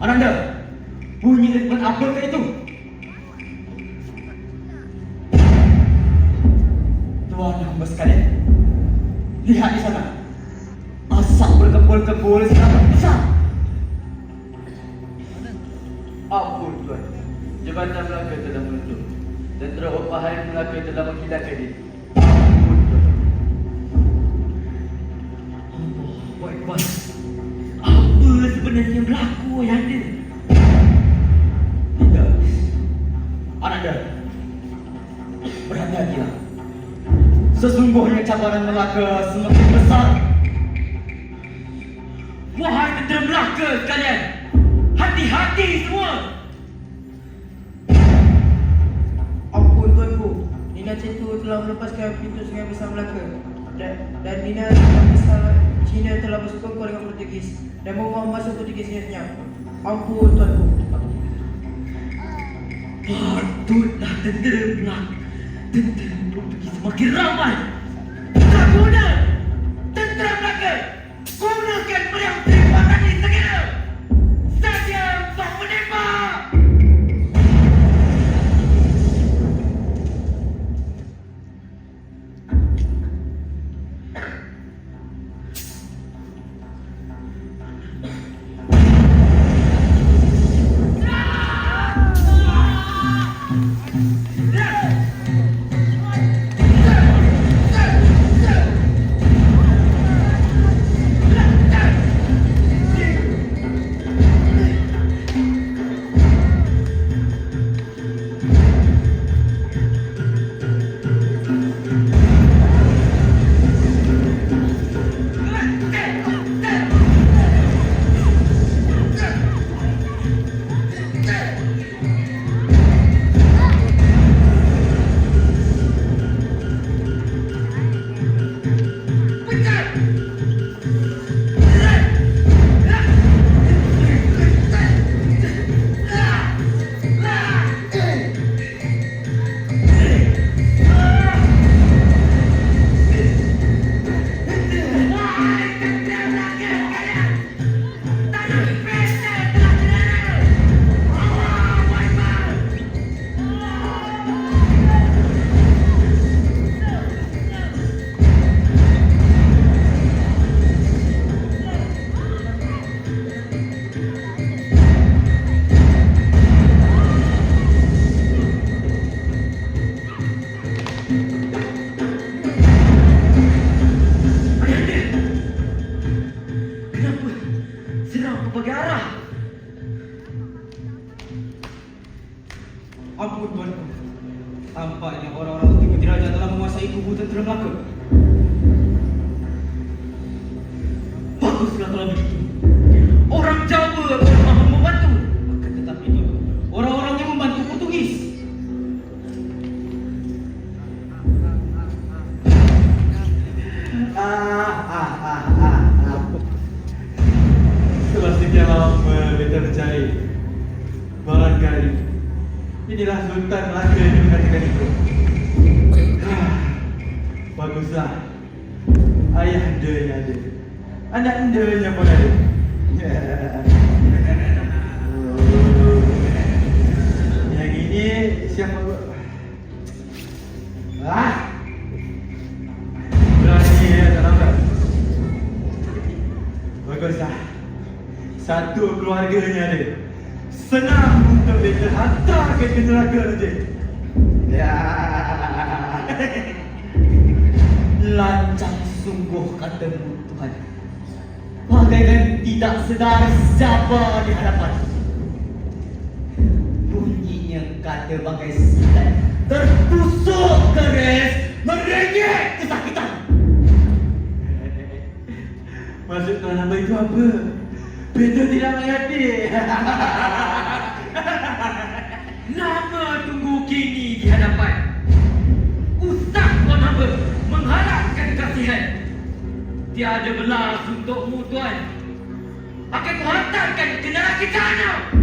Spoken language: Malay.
Ananda, bunyi ritmen apa ke itu? Tuan hamba sekalian, lihat di sana. Asap berkebul-kebul sangat besar. Ampun Tuan. Jabatan Melaka telah menunjuk. Tentera Opahan Melaka telah menghilangkan diri. Sesungguhnya cabaran Melaka semakin besar. Wahai tentera Melaka sekalian. Hati-hati semua. Ampun tuanku, Nina Cetu telah melepaskan pintu sungai besar Melaka dan, dan Nina besar Cina telah bersekongkol dengan Portugis dan membawa masuk Portugis senyap. Ampun tuanku. Patutlah tentera Melaka. Tentera Portugis semakin ramai. Tak serang berbagai arah? Ampun tuanku. Tampaknya orang-orang Timur Diraja telah menguasai kubu tentera Melaka. Baguslah kalau begitu. Lama beta percaya Barangkali Inilah Sultan Melaka yang mengatakan itu. Ah, Baguslah. Ayah anda yang ada. Anak anda yang pun ada. Yang ini siapa? Ah Satu keluarganya ada Senang untuk dia hantarkan ke neraka nanti Ya Lancang sungguh katamu Tuhan. Bagaikan tidak sedar siapa di hadapan. Bunyinya kata bagai silat tertusuk keris merengek kesakitan. Maksud tuan hamba itu apa? Beta tidak mengerti Lama tunggu kini di hadapan. Ustaz Tuan Hamba mengharapkan kasihan. Tiada belas untukmu Tuan. Akan kuhantarkan ke neraka.